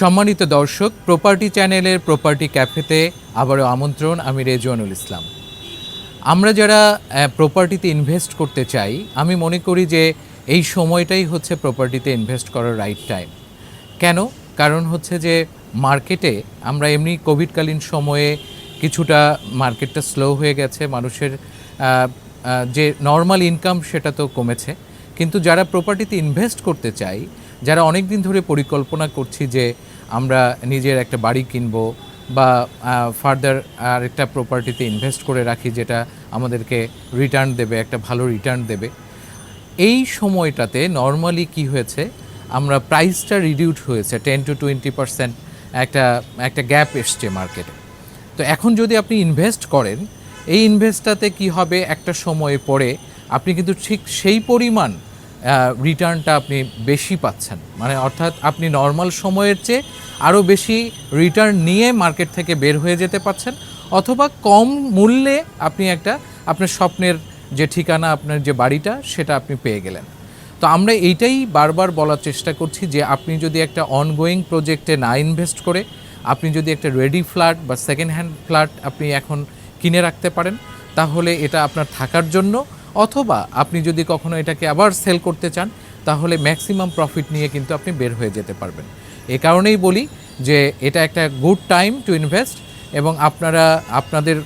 সম্মানিত দর্শক প্রপার্টি চ্যানেলের প্রপার্টি ক্যাফেতে আবারও আমন্ত্রণ, আমি রেজওয়ানুল ইসলাম। আমরা যারা প্রপার্টিতে ইনভেস্ট করতে চাই, আমি মনে করি যে এই সময়টাই হচ্ছে প্রপার্টিতে ইনভেস্ট করার রাইট টাইম কেন? কারণ হচ্ছে যে মার্কেটে আমরা এমনি কোভিডকালীন সময়ে কিছুটা মার্কেটটা স্লো হয়ে গেছে, মানুষের যে নর্মাল ইনকাম সেটা তো কমেছে। কিন্তু যারা প্রপার্টিতে ইনভেস্ট করতে চাই যারা অনেক দিন ধরে পরিকল্পনা করছি যে আমরা নিজের একটা বাড়ি কিনবো বা ফার্দার আর একটা প্রপার্টিতে ইনভেস্ট করে রাখি যেটা আমাদেরকে রিটার্ন দেবে, একটা ভালো রিটার্ন দেবে। এই সময়টাতে নর্মালি কি হয়েছে? আমরা প্রাইসটা রিডিউট হয়েছে টেন টু টোয়েন্টি পার্সেন্ট একটা একটা গ্যাপ এসছে মার্কেটে তো এখন যদি আপনি ইনভেস্ট করেন, এই ইনভেস্টটাতে কি হবে? একটা সময় পরে আপনি কিন্তু ঠিক সেই পরিমাণ রিটার্নটা আপনি বেশি পাচ্ছেন। মানে অর্থাৎ আপনি নর্মাল সময়ের চেয়ে আরও বেশি রিটার্ন নিয়ে মার্কেট থেকে বের হয়ে যেতে পারছেন অথবা কম মূল্যে আপনি একটা আপনার স্বপ্নের যে ঠিকানা, আপনার যে বাড়িটা, সেটা আপনি পেয়ে গেলেন। তো আমরা এইটাই বারবার বলার চেষ্টা করছি যে আপনি যদি একটা অনগোয়িং প্রজেক্টে না ইনভেস্ট করে, আপনি যদি একটা রেডি ফ্ল্যাট বা সেকেন্ড হ্যান্ড ফ্ল্যাট আপনি এখন কিনে রাখতে পারেন, তাহলে এটা আপনার থাকার জন্য অথবা আপনি যদি কখনো এটাকে আবার সেল করতে চান, তাহলে ম্যাক্সিমাম প্রফিট নিয়ে কিন্তু আপনি বের হয়ে যেতে পারবেন। এ কারণেই বলি যে এটা একটা গুড টাইম টু ইনভেস্ট এবং আপনারা, আপনাদের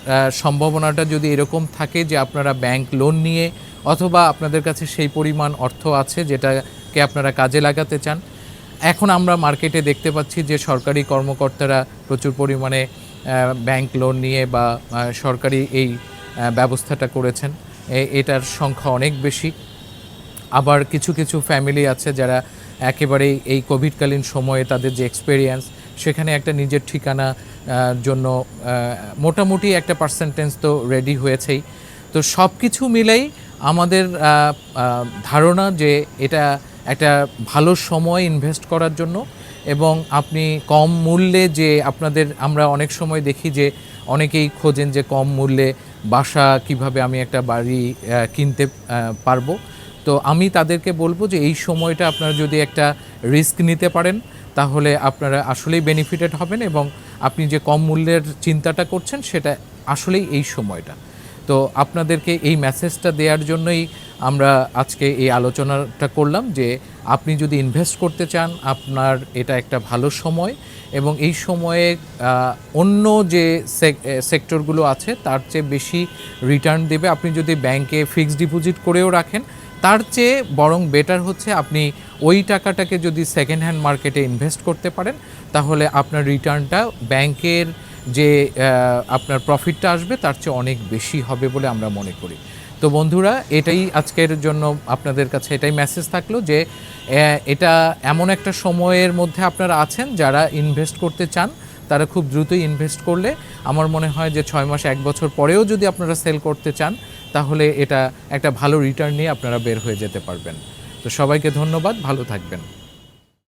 সম্ভাবনাটা যদি এরকম থাকে যে আপনারা ব্যাংক লোন নিয়ে অথবা আপনাদের কাছে সেই পরিমাণ অর্থ আছে যেটাকে আপনারা কাজে লাগাতে চান, এখন আমরা মার্কেটে দেখতে পাচ্ছি যে সরকারি কর্মকর্তারা প্রচুর পরিমাণে ব্যাংক লোন নিয়ে বা সরকারি এই ব্যবস্থাটা করেছেন। এটার সংখ্যা অনেক বেশি। আবার কিছু কিছু ফ্যামিলি আছে যারা একেবারেই এই কোভিডকালীন সময়ে তাদের যে এক্সপেরিয়েন্স সেখানে একটা নিজের ঠিকানা জন্য মোটামুটি একটা পার্সেন্টেজ তো রেডি হয়েছেই। তো সব কিছু মিলেই আমাদের ধারণা যে এটা একটা ভালো সময় ইনভেস্ট করার জন্য এবং আপনি কম মূল্যে যে আপনাদের, আমরা অনেক সময় দেখি যে অনেকেই খোঁজেন যে কম মূল্যে বাসা কীভাবে আমি একটা বাড়ি কিনতে পারব। তো আমি তাদেরকে বলব যে এই সময়টা আপনারা যদি একটা রিস্ক নিতে পারেন, তাহলে আপনারা আসলেই বেনিফিটেড হবেন এবং আপনি যে কম মূল্যের চিন্তাটা করছেন, সেটা আসলেই এই সময়টা। তো আপনাদেরকে এই মেসেজটা দেওয়ার জন্যই আমরা আজকে এই আলোচনাটা করলাম যে আপনি যদি ইনভেস্ট করতে চান, আপনার এটা একটা ভালো সময় এবং এই সময়ে অন্য যে সেক্টরগুলো আছে, তার চেয়ে বেশি রিটার্ন দেবে। আপনি যদি ব্যাংকে ফিক্সড ডিপোজিট করেও রাখেন, তার চেয়ে বরং বেটার হচ্ছে আপনি ওই টাকাটাকে যদি সেকেন্ড হ্যান্ড মার্কেটে ইনভেস্ট করতে পারেন, তাহলে আপনার রিটার্নটা ব্যাংকের যে আপনার প্রফিটটা আসবে, তার চেয়ে অনেক বেশি হবে বলে আমরা মনে করি। তো বন্ধুরা, এটাই আজকের জন্য আপনাদের কাছে এটাই মেসেজ থাকল যে এটা এমন একটা সময়ের মধ্যে আপনারা আছেন, যারা ইনভেস্ট করতে চান, তারা খুব দ্রুতই ইনভেস্ট করলে। আমার মনে হয় যে, ছয় মাস, এক বছর পরেও যদি আপনারা সেল করতে চান, তাহলে এটা একটা ভালো রিটার্ন নিয়ে আপনারা বের হয়ে যেতে পারবেন। তো সবাইকে ধন্যবাদ, ভালো থাকবেন।